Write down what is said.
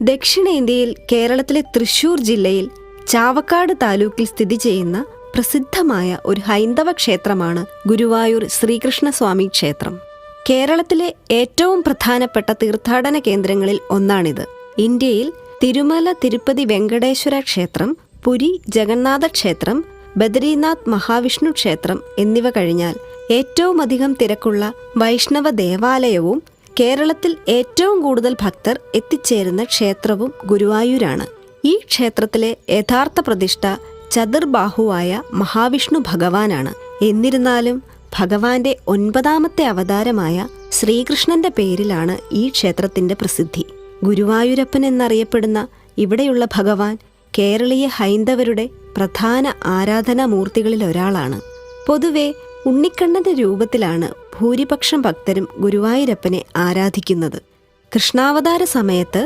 ദക്ഷിണേന്ത്യയിൽ കേരളത്തിലെ തൃശൂർ ജില്ലയിൽ ചാവക്കാട് താലൂക്കിൽ സ്ഥിതി ചെയ്യുന്ന പ്രസിദ്ധമായ ഒരു ഹൈന്ദവ ക്ഷേത്രമാണ് ഗുരുവായൂർ ശ്രീകൃഷ്ണസ്വാമി ക്ഷേത്രം. കേരളത്തിലെ ഏറ്റവും പ്രധാനപ്പെട്ട തീർത്ഥാടന കേന്ദ്രങ്ങളിൽ ഒന്നാണിത്. ഇന്ത്യയിൽ തിരുമല തിരുപ്പതി വെങ്കടേശ്വര ക്ഷേത്രം പുരി ജഗന്നാഥ ക്ഷേത്രം ബദരീനാഥ് മഹാവിഷ്ണു ക്ഷേത്രം എന്നിവ കഴിഞ്ഞാൽ ഏറ്റവുമധികം തിരക്കുള്ള വൈഷ്ണവ ദേവാലയവും കേരളത്തിൽ ഏറ്റവും കൂടുതൽ ഭക്തർ എത്തിച്ചേരുന്ന ക്ഷേത്രവും ഗുരുവായൂരാണ്. ഈ ക്ഷേത്രത്തിലെ യഥാർത്ഥ പ്രതിഷ്ഠ ചതുർബാഹുവായ മഹാവിഷ്ണു ഭഗവാനാണ്. എന്നിരുന്നാലും ഭഗവാന്റെ ഒൻപതാമത്തെ അവതാരമായ ശ്രീകൃഷ്ണന്റെ പേരിലാണ് ഈ ക്ഷേത്രത്തിന്റെ പ്രസിദ്ധി. ഗുരുവായൂരപ്പൻ എന്നറിയപ്പെടുന്ന ഇവിടെയുള്ള ഭഗവാൻ കേരളീയ ഹൈന്ദവരുടെ പ്രധാന ആരാധനാമൂർത്തികളിൽ ഒരാളാണ് പൊതുവെ ഉണ്ണിക്കണ്ണന്റെ രൂപത്തിലാണ് ഭൂരിപക്ഷം ഭക്തരും ഗുരുവായൂരപ്പനെ ആരാധിക്കുന്നത്. കൃഷ്ണാവതാര സമയത്ത്